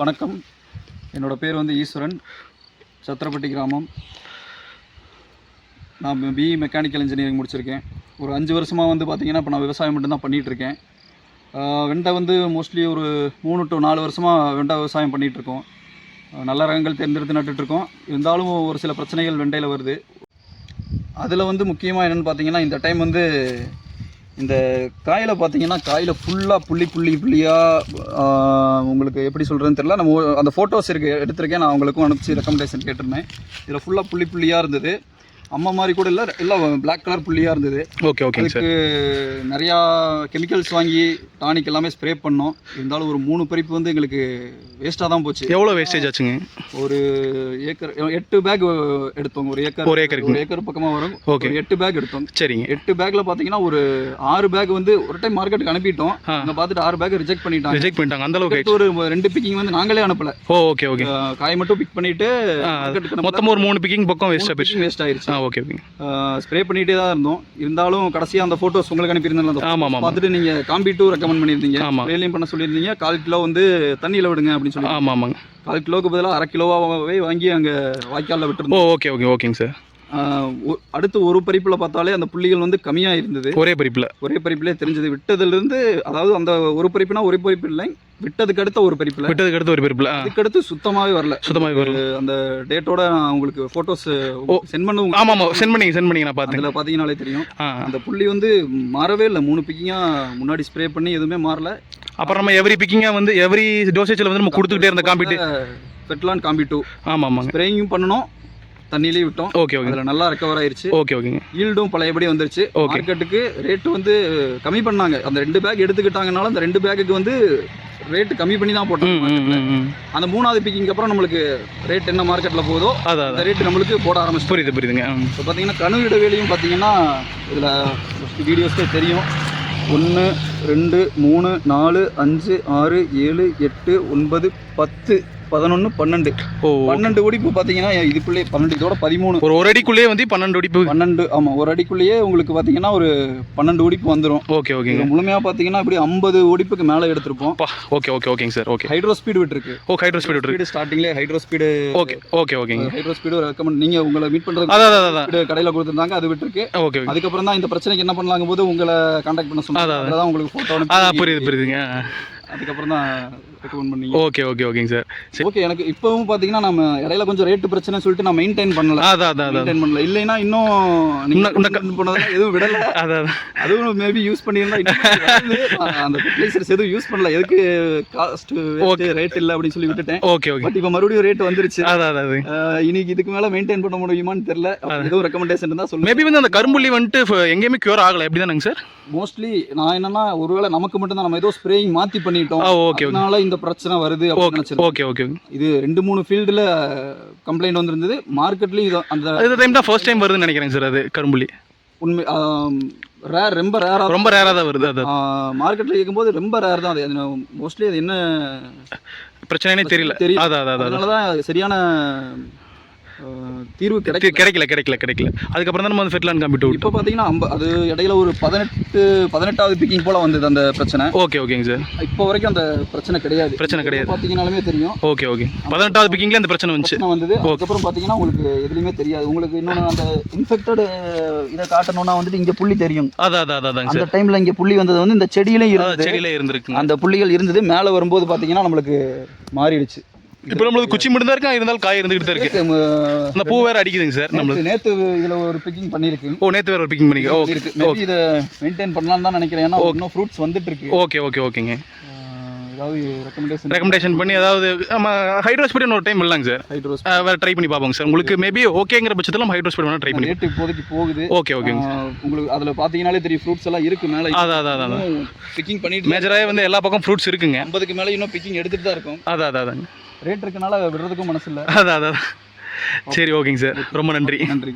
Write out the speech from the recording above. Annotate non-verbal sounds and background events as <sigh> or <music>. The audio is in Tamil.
வணக்கம். என்னோட பேர் வந்து ஈஸ்வரன். சத்திரப்பட்டி கிராமம். நான் பிஇ மெக்கானிக்கல் இன்ஜினியரிங் முடிச்சிருக்கேன். ஒரு அஞ்சு வருஷமாக வந்து பார்த்திங்கன்னா இப்போ நான் விவசாயம் மட்டும்தான் பண்ணிகிட்ருக்கேன் வெண்டை வந்து மோஸ்ட்லி ஒரு மூணு டு நாலு வருஷமாக வெண்டை விவசாயம் பண்ணிகிட்ருக்கோம் நல்ல ரகங்கள் தேர்ந்தெடுத்து நட்டுட்ருக்கோம் இருந்தாலும் ஒரு சில பிரச்சனைகள் வெண்டையில் வருது. அதில் வந்து முக்கியமாக என்னென்னு பார்த்தீங்கன்னா இந்த டைம் வந்து இந்த காயில் பார்த்தீங்கன்னா காயில் ஃபுல்லாக புள்ளி புள்ளி புள்ளியாக உங்களுக்கு எப்படி சொல்கிறதுன்னு தெரில நம்ம அந்த ஃபோட்டோஸ் இருக்கு எடுத்திருக்கேன். நான் உங்களுக்கும் அனுப்பிச்சு ரெக்கமெண்டேஷன் கேட்டிருந்தேன். இதில் ஃபுல்லாக புள்ளி புள்ளியாக இருந்தது. அம்மா மாதிரி கூட இல்லை எல்லாம் Black கலர் புள்ளியாக இருந்தது. ஓகே சார் அதுக்கு நிறையா கெமிக்கல்ஸ் வாங்கி டானிக் எல்லாமே ஸ்ப்ரே பண்ணோம். இருந்தாலும் ஒரு மூணு பறிப்பு வந்து எங்களுக்கு வேஸ்ட்டாக தான் போச்சு. எவ்வளோ வேஸ்டேஜ் ஆச்சுங்க? ஒரு ஏக்கர் எட்டு பேக் எடுத்தோம் ஒரு ஏக்கர் ஒரு ஏக்கருக்கு. ஒரு ஏக்கர் பக்கமாக வரும். ஒரு எட்டு பேக் எடுத்தோம். சரிங்க. எட்டு பேக்ல பாத்தீங்கன்னா ஒரு ஆறு பேக் வந்து ஒரு டைம் மார்க்கெட்டுக்கு அனுப்பிட்டோம். அங்க பார்த்துட்டு ஆறு பேக் ரிஜெக்ட் பண்ணிட்டாங்க. ரிஜெக்ட் பண்ணிட்டாங்க. அந்த அளவுக்கு ஒரு ரெண்டு பிக்கிங் வந்து நாங்களே அனுப்பல. ஓ ஓகே ஓகே காய் மட்டும் பிக் பண்ணிட்டு. மொத்தம் ஒரு மூணு பிக்கிங் பக்கம் வேஸ்ட்டாக போயிடுச்சு picking waste ஓகே ஓகேங்க ஸ்ப்ரே பண்ணிட்டே தான் இருந்தோம். இருந்தாலும் கடைசியா அந்த போட்டோஸ் உங்களுக்கு அனுப்பியிருந்தேன் அந்த ஆமாம் ஆமாம். பார்த்துட்டு நீங்க காம்பி டூ ரெக்கமெண்ட் பண்ணியிருந்தீங்க. ஆமா. ஸ்ப்ரேலையும் பண்ண சொல்லியிருந்தீங்க. கால் கிலோ வந்து தண்ணியில விடுங்க அப்படின்னு சொல்லி ஆமாம் ஆமாங்க. கால் கிலோவுக்கு பதிலாக அரை கிலோவாகவே வாங்கி அங்க வாய்க்கால்ல விட்டுருந்தோம். ஓகே ஓகே ஓகேங்க சார் அடுத்து ஒரு பறிப்புல பார்த்தாலே அந்த புள்ளிகள் வந்து கம்மியா இருந்தது. ஒரே பறிப்பில். ஒரே பறிப்பிலே தெரிஞ்சது. விட்டதுலேருந்து அதாவது அந்த ஒரு பறிப்புனா ஒரு பறிப்பு இல்லை விட்டதுக்கு அடுத்த ஒரு பறிப்பில். விட்டதுக்கு அடுத்து ஒரு பறிப்பில் ஆ. அதுக்கடுத்து சுத்தமாகவே வரல. சுத்தமாக வரல. அந்த டேட்டோட உங்களுக்கு ஃபோட்டோஸ் சென்ட் பண்ணுவோம். ஆமாம் ஆமாம் சென்ட் பண்ணிங்க சென்ட் பண்ணிங்க நான் பார்த்தேன் அதில் பார்த்தீங்கனாலே தெரியும். அந்த புள்ளி வந்து மாறவே இல்லை. மூணு பிக்கிங்காக முன்னாடி ஸ்ப்ரே பண்ணி எதுவுமே மாறல. அப்புறம் நம்ம எவ்ரி பிக்கிங்காக வந்து எவ்ரி டோசேஜில் வந்து நம்ம கொடுத்துக்கிட்டே இருந்த காம்பிட்டு பெட்லான் காம்பி டூ ஆமாம் ஆமாங்க. ஸ்ப்ரேயும் பண்ணணும். தண்ணியிலையும் விட்டோம். ஓகே ஓகே அதில் நல்லா ரெக்கவர் ஆயிருச்சு. ஓகே ஓகேங்க ஈல்டும் பழையபடி வந்துருச்சு. Okay. மார்க்கெட்டுக்கு ரேட்டு வந்து கம்மி பண்ணாங்க. அந்த ரெண்டு பேக் எடுத்துக்கிட்டாங்கனால அந்த ரெண்டு பேக்குக்கு வந்து ரேட்டு கம்மி பண்ணி தான் ம் போட்டாங்க ம் ம் ம் அந்த மூணாவது பிக்கிங் அப்புறம் நம்மளுக்கு ரேட் என்ன மார்க்கெட்டில் போகுதோ அந்த அதான். ரேட் நம்மளுக்கு போட ஆரம்பிச்சு புரியுது புரியுதுங்க. இப்போ பார்த்தீங்கன்னா கணு இடைவெளியும் பார்த்தீங்கன்னா இதில் வீடியோஸ்க்கே தெரியும். ஒன்று ரெண்டு மூணு நாலு அஞ்சு ஆறு ஏழு எட்டு ஒன்பது பத்து. பதினொன்று பன்னெண்டு. ஓ பன்னெண்டு ஒடிப்பு பார்த்தீங்கன்னா இதுக்குள்ளே பன்னெண்டு இதோட பதிமூணு. ஒரு ஒரு அடிக்குள்ளேயே வந்து பன்னெண்டு அடிப்பு பன்னெண்டு ஆமாம் ஒரு அடிக்குள்ளேயே உங்களுக்கு பார்த்தீங்கன்னா ஒரு பன்னெண்டு ஒடிப்பு வந்துடும் ஓகே ஓகேங்க. இது முழுமையாக பார்த்தீங்கன்னா இப்படி ஐம்பது ஒடிப்புக்கு மேலே எடுத்திருப்போம். ஓகே ஓகே ஓகேங்க சார் ஓகே. ஹைட்ரோ ஸ்பீடு விட்டுருக்கு. ஓ ஹைட்ரோ ஸ்பீட் விட்ருக்கு ஸ்பீடு ஸ்டார்டிங்லேயே ஹைட்ரோ ஸ்பீடு ஓகே ஓகே ஓகேங்க. ஹைட்ரோ ஸ்பீடு ரெக்கமெண்ட் நீங்கள் உங்களை மீட் பண்ணுறது அதான் கடையில் கொடுத்துருந்தாங்க அது விட்டுருக்கு. Okay okay. அதுக்கப்புறம் தான் இந்த பிரச்சனைக்கு என்ன பண்ணலாங்க போது உங்களை காண்டாக்ட் பண்ண சொன்னாங்க. அதான், உங்களுக்கு ஃபோட்டோ புரியுது புரியுதுங்க. அதுக்கப்புறம் தான் ரெக்கமெண்ட் பண்ணீங்க? ஓகே ஓகே ஓகேங்க சார் ஓகே எனக்கு இப்போவும் பார்த்தீங்கன்னா நம்ம இடையில கொஞ்சம் ரேட்டு பிரச்சனை சொல்லிட்டு நான் மெயின்டைன் பண்ணல. அதான் அதான் மெயின்டைன் பண்ணல. இல்லைன்னா இன்னும் போனதெல்லாம் எதுவும் விடல. <laughs> அதான் அதுவும் மேபி யூஸ் பண்ணியிருந்தா அந்த ஃபெர்டிலைசர்ஸ் எதுவும் யூஸ் பண்ணல. எதுக்கு காஸ்ட் ரேட் இல்லை அப்படின்னு சொல்லி விட்டுட்டேன். ஓகே ஓகே பட் இப்போ மறுபடியும் ரேட் வந்துருச்சு. அதான் அதான் இன்னைக்கு இதுக்கு மேல மெயின்டைன் பண்ண முடியுமான்னு தெரியல. எதுவும் ரெக்கமெண்டேஷன் இருந்தா சொல்லுங்க. மேபி வந்து அந்த கரும்புள்ளி வந்துட்டு எங்கேயுமே க்யூர் ஆகலை. எப்படி தானங்க சார் மோஸ்ட்லி நான் என்னன்னா ஒருவேளை நமக்கு மட்டும் தான் நம்ம ஏதோ ஸ்ப்ரேயிங் மாத்தி பண்ணிட்டோம். ஓகே ஓகே அதனால இந்த பிரச்சனை வருது அப்படின்னு ஓகே ஓகே இது ரெண்டு மூணு ஃபீல்டுல கம்ப்ளைண்ட் வந்திருந்தது. மார்க்கெட்லயும் இது அந்த இந்த டைம் தான் ஃபர்ஸ்ட் டைம் வருதுன்னு நினைக்கிறேன் சார் அது கரும்புள்ளி உண்மை ரேர் ரொம்ப ரேரா ரொம்ப ரேராக தான் வருது அது. மார்க்கெட்ல இருக்கும்போது ரொம்ப ரேர் தான் அது. மோஸ்ட்லி அது என்ன பிரச்சனைனே தெரியல. தெரியல. அதான் அதான் அதான் அதனாலதான் சரியான தீர்வு கிடைக்கும் தெ- கிடைக்கல. கிடைக்கல கிடைக்கல அதுக்கப்புறம் தான் நம்ம வந்து ஃபெட்லான் காம்பிட்டு விட்டோம் இப்போ பார்த்தீங்கன்னா ஐம்ப அது இடையில ஒரு பதினெட்டு பதினெட்டாவது பிக்கிங் போல வந்தது அந்த பிரச்சனை. ஓகே ஓகேங்க சார் இப்போ வரைக்கும் அந்த பிரச்சனை கிடையாது. பிரச்சனை கிடையாது. பார்த்தீங்கனாலுமே தெரியும். ஓகே ஓகே பதினெட்டாவது பிக்கிங்ல அந்த பிரச்சனை வந்துச்சு. வந்தது. அதுக்கப்புறம் பார்த்தீங்கன்னா உங்களுக்கு எதுலையுமே தெரியாது. உங்களுக்கு இன்னொன்று அந்த இன்ஃபெக்டட் இதை காட்டணும்னா வந்துட்டு இங்கே புள்ளி தெரியும். அதான் அதான் அதான் அந்த டைம்ல இங்கே புள்ளி வந்தது வந்து இந்த செடியிலையும் அதான் இருந்தது. செடியில இருந்திருக்குங்க அந்த புள்ளிகள் இருந்தது. மேலே வரும்போது பார்த்தீங்கன்னா நம்மளுக்கு மாறிடுச்சு. இப்போ நம்மளுக்கு குச்சி மட்டும் தான் இருக்கு? இருந்தாலும் காய் இருந்துகிட்டு தான் இருக்கு அந்த பூ வேற அடிக்குதுங்க சார் நம்மளுக்கு நேற்று இதில் ஒரு பிக்கிங் பண்ணியிருக்கு ஓ நேற்று வேற ஒரு பிக்கிங் பண்ணிக்க ஓகே. இருக்கு. இதை மெயின்டைன் பண்ணலாம்னு தான் நினைக்கிறேன். ஏன்னா இன்னும் ஃப்ரூட்ஸ் வந்துட்டு இருக்கு ஓகே ஓகே ஓகேங்க. ரெக்கமெண்டேஷன் ரெக்கமெண்டேஷன் பண்ணி அதாவது நம்ம ஹைட்ரோஸ்பீட் ஒரு டைம் இல்லைங்க சார். ஹைட்ரோஸ் வேற ட்ரை பண்ணி பார்ப்போங்க சார். உங்களுக்கு மேபி ஓகேங்கிற பட்சத்தில் நம்ம ஹைட்ரோஸ்பீட் வேணா ட்ரை பண்ணி ரேட் இப்போதைக்கு போகுது. ஓகே ஓகேங்க அஹ் உங்களுக்கு அதில் பார்த்தீங்கனாலே தெரியும் ஃப்ரூட்ஸ் எல்லாம் இருக்கு மேலே. அதான் அதான் அதான் பிக்கிங் பண்ணிட்டு மேஜராகவே வந்து எல்லா பக்கம் ஃப்ரூட்ஸ் இருக்குங்க. ஐம்பதுக்கு மேலே இன்னும் பிக்கிங் எடுத்துட்டு தான் இருக்கும். அதான் அதான் ரேட் இருக்கனால விடுறதுக்கும் மனசு இல்லை அதான் அதான். சரி ஓகேங்க சார். ரொம்ப நன்றி. நன்றி.